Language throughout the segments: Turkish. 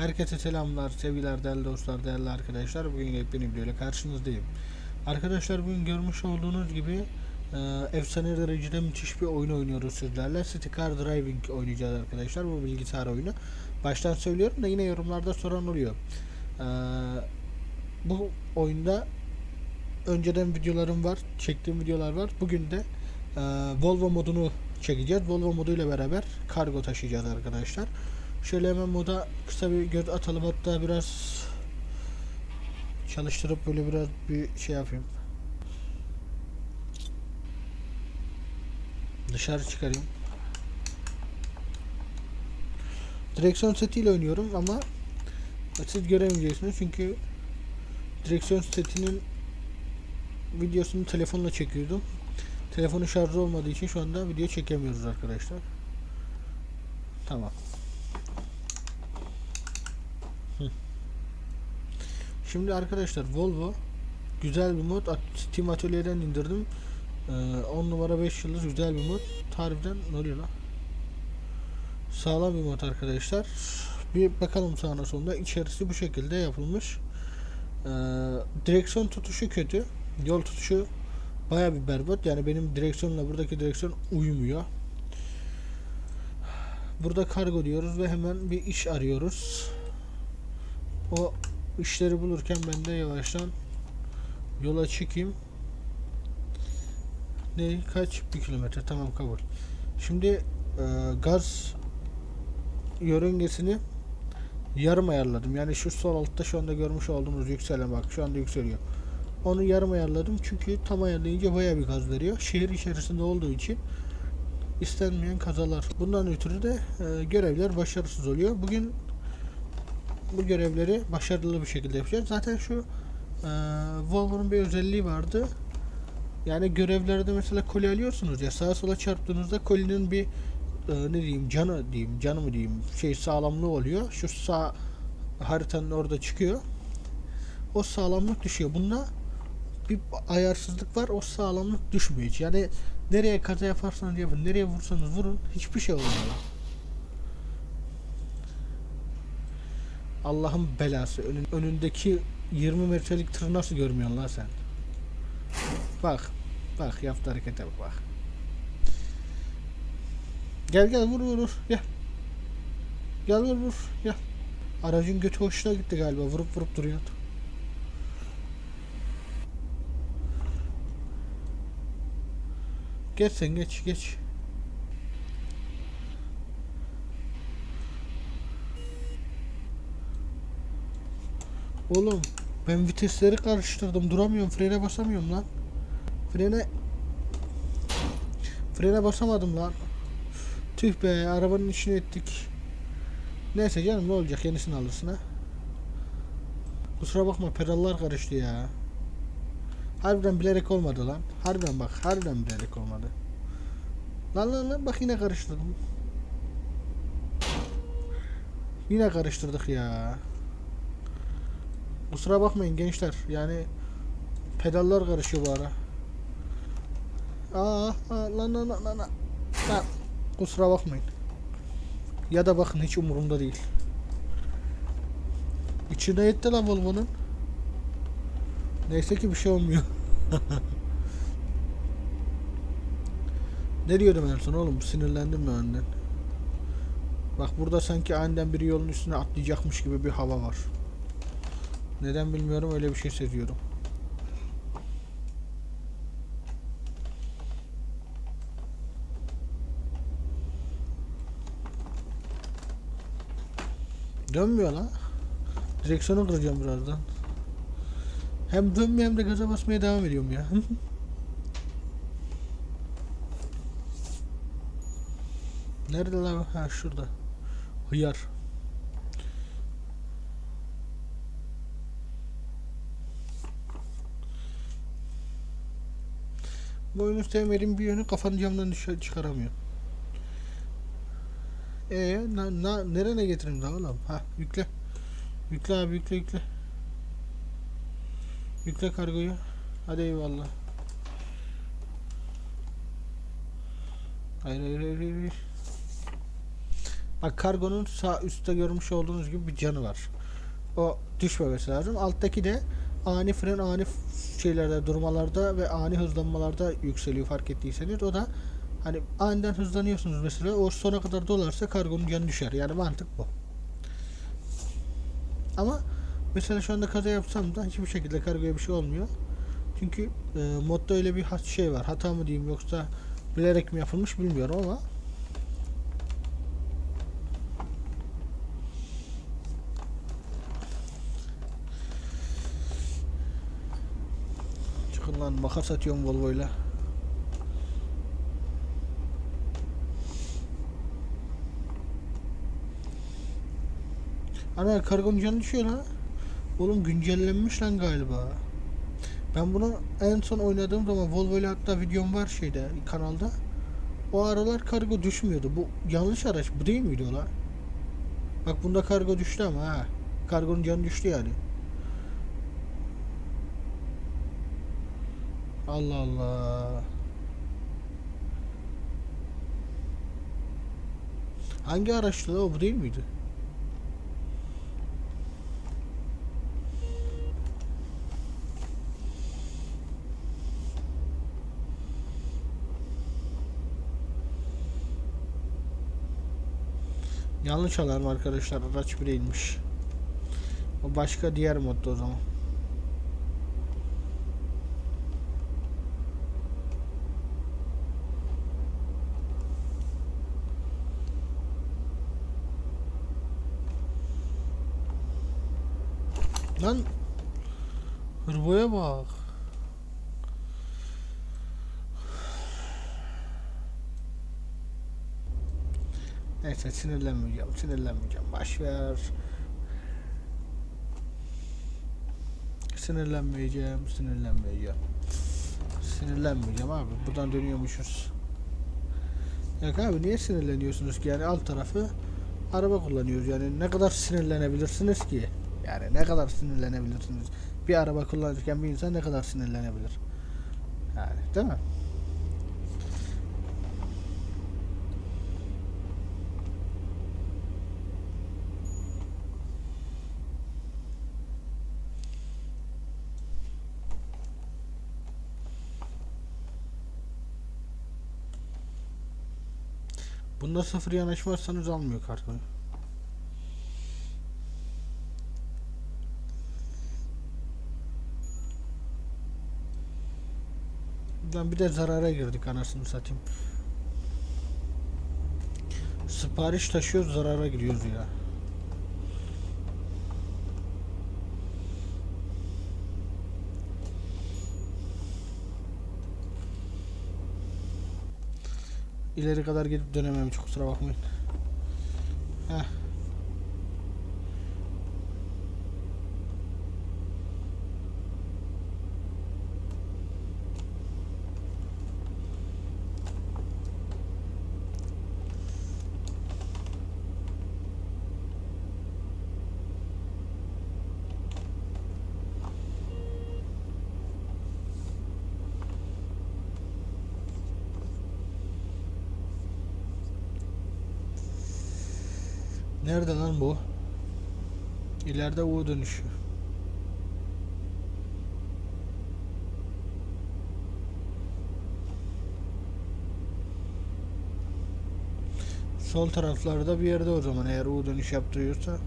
Herkese selamlar, sevgiler, değerli dostlar, değerli arkadaşlar. Bugün yepyeni videoyla karşınızdayım. Arkadaşlar bugün görmüş olduğunuz gibi e, efsane derecede müthiş bir oyun oynuyoruz sizlerle. City Car Driving oynayacağız arkadaşlar. Bu bilgisayar oyunu. Baştan söylüyorum da yine yorumlarda soran oluyor. E, bu oyunda önceden videolarım var, çektiğim videolar var. Bugün de e, Volvo modunu çekeceğiz. Volvo moduyla beraber kargo taşıyacağız arkadaşlar. Şöyle hemen moda kısa bir göz atalım hatta biraz çalıştırıp böyle biraz bir şey yapayım. Dışarı çıkarayım. Direksiyon setiyle oynuyorum ama siz göremeyeceksiniz çünkü direksiyon setinin videosunu telefonla çekiyordum. Telefonu şarjı olmadığı için şu anda video çekemiyoruz arkadaşlar. Tamam. Şimdi arkadaşlar Volvo güzel bir mod. Steam Atölye'den indirdim. Ee, 10 numara 5 yıldız güzel bir mod. Harbiden ne oluyor lan? Sağlam bir mod arkadaşlar. Bir bakalım sağına sonunda. İçerisi bu şekilde yapılmış. Ee, direksiyon tutuşu kötü. Yol tutuşu baya bir berbat. Yani benim direksiyonla buradaki direksiyon uymuyor. Burada kargo diyoruz ve hemen bir iş arıyoruz. O işleri bulurken ben de yavaştan yola çıkayım. Ne kaç bir kilometre tamam kabul. Şimdi e, gaz yörüngesini yarım ayarladım. Yani şu sol altta şu anda görmüş olduğunuz yükselen bak şu anda yükseliyor. Onu yarım ayarladım çünkü tam ayarlayınca bayağı bir gaz veriyor. Şehir içerisinde olduğu için istenmeyen kazalar. Bundan ötürü de e, görevler başarısız oluyor. Bugün bu görevleri başarılı bir şekilde yapacağız. Zaten şu e, Volvo'nun bir özelliği vardı. Yani görevlerde mesela koli alıyorsunuz ya sağa sola çarptığınızda kolinin bir e, ne diyeyim canı diyeyim canı mı diyeyim şey sağlamlığı oluyor. Şu sağ haritanın orada çıkıyor. O sağlamlık düşüyor. Bunda bir ayarsızlık var. O sağlamlık düşmüyor hiç. Yani nereye kaza yaparsanız yapın, nereye vursanız vurun hiçbir şey olmuyor. Allah'ın belası. Önün, önündeki 20 metrelik tır nasıl görmüyorsun lan sen? Bak. Bak yaptı harekete bak bak. Gel gel vur vur vur. Gel. Gel vur vur. Gel. Aracın götü hoşuna gitti galiba. Vurup vurup duruyor. Geç sen geç geç. Oğlum ben vitesleri karıştırdım duramıyorum frene basamıyorum lan. Frene Frene basamadım lan. Tüh be arabanın içine ettik. Neyse canım ne olacak yenisini alırsın ha. Kusura bakma pedallar karıştı ya. Harbiden bilerek olmadı lan. Harbiden bak harbiden bilerek olmadı. Lan lan lan bak yine karıştırdım. Yine karıştırdık ya. Kusura bakmayın gençler. Yani pedallar karışıyor bu ara. Aa, aa lan lan lan lan. Kusura bakmayın. Ya da bakın hiç umurumda değil. İçine etti lan Volvo'nun. Neyse ki bir şey olmuyor. ne diyordum en son oğlum? Sinirlendim mi önden? Bak burada sanki aniden biri yolun üstüne atlayacakmış gibi bir hava var. Neden bilmiyorum öyle bir şey seziyorum. Dönmüyor lan. Direksiyonu kıracağım birazdan. Hem dönmüyor hem de gaza basmaya devam ediyorum ya. Nerede lan? Ha şurada. Hıyar. Bu oyunu sevmediğim bir yönü kafanı camdan dışarı çıkaramıyor. Ee, na, na, nerene getireyim daha oğlum? Ha, yükle. Yükle abi, yükle, yükle. Yükle kargoyu. Hadi eyvallah. Hayır, hayır, hayır, hayır. Bak kargonun sağ üstte görmüş olduğunuz gibi bir canı var. O düşmemesi lazım. Alttaki de ani fren, ani şeylerde, durmalarda ve ani hızlanmalarda yükseliyor fark ettiyseniz. O da hani aniden hızlanıyorsunuz mesela o sona kadar dolarsa kargonun canı düşer. Yani mantık bu. Ama mesela şu anda kaza yapsam da hiçbir şekilde kargoya bir şey olmuyor. Çünkü e, modda öyle bir şey var. Hata mı diyeyim yoksa bilerek mi yapılmış bilmiyorum ama Çıkın lan makas atıyorum Volvo'yla. Ana kargonun canı düşüyor lan. Oğlum güncellenmiş lan galiba. Ben bunu en son oynadığım zaman Volvo ile hatta videom var şeyde kanalda. O aralar kargo düşmüyordu. Bu yanlış araç. Bu değil miydi o lan? Bak bunda kargo düştü ama ha. Kargonun canı düştü yani. Allah Allah. Hangi araçtı o? Bu değil miydi? Yanlış alarm arkadaşlar. Araç bir değilmiş. O başka diğer modda o zaman. Lan Hırboya bak. Neyse sinirlenmeyeceğim, sinirlenmeyeceğim. Baş ver. Sinirlenmeyeceğim, sinirlenmeyeceğim. Sinirlenmeyeceğim abi. Buradan dönüyormuşuz. Yok abi niye sinirleniyorsunuz ki? Yani alt tarafı araba kullanıyoruz. Yani ne kadar sinirlenebilirsiniz ki? Yani ne kadar sinirlenebilirsiniz? Bir araba kullanırken bir insan ne kadar sinirlenebilir? Yani değil mi? Bunda sıfır yanaşmazsanız almıyor kartonu. Lan bir de zarara girdik anasını satayım. Sipariş taşıyoruz zarara giriyoruz ya. İleri kadar gidip dönemem kusura bakmayın. Heh. Nerede lan bu? İleride U dönüşü. Sol taraflarda bir yerde o zaman eğer U dönüş yaptırıyorsa.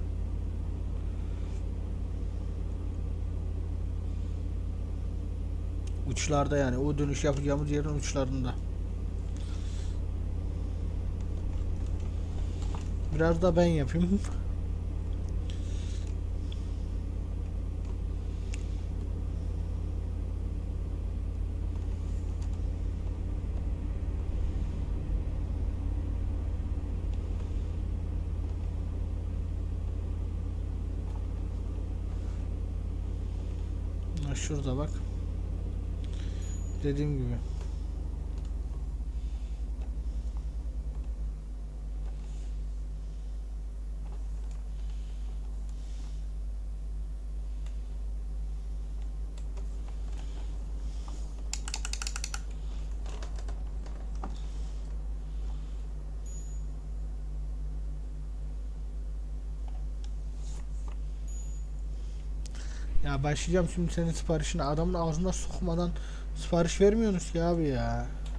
Uçlarda yani U dönüş yapacağımız yerin uçlarında. Biraz da ben yapayım. Şurada bak. Dediğim gibi. Ya başlayacağım şimdi senin siparişine adamın ağzına sokmadan sipariş vermiyorsunuz ki abi ya.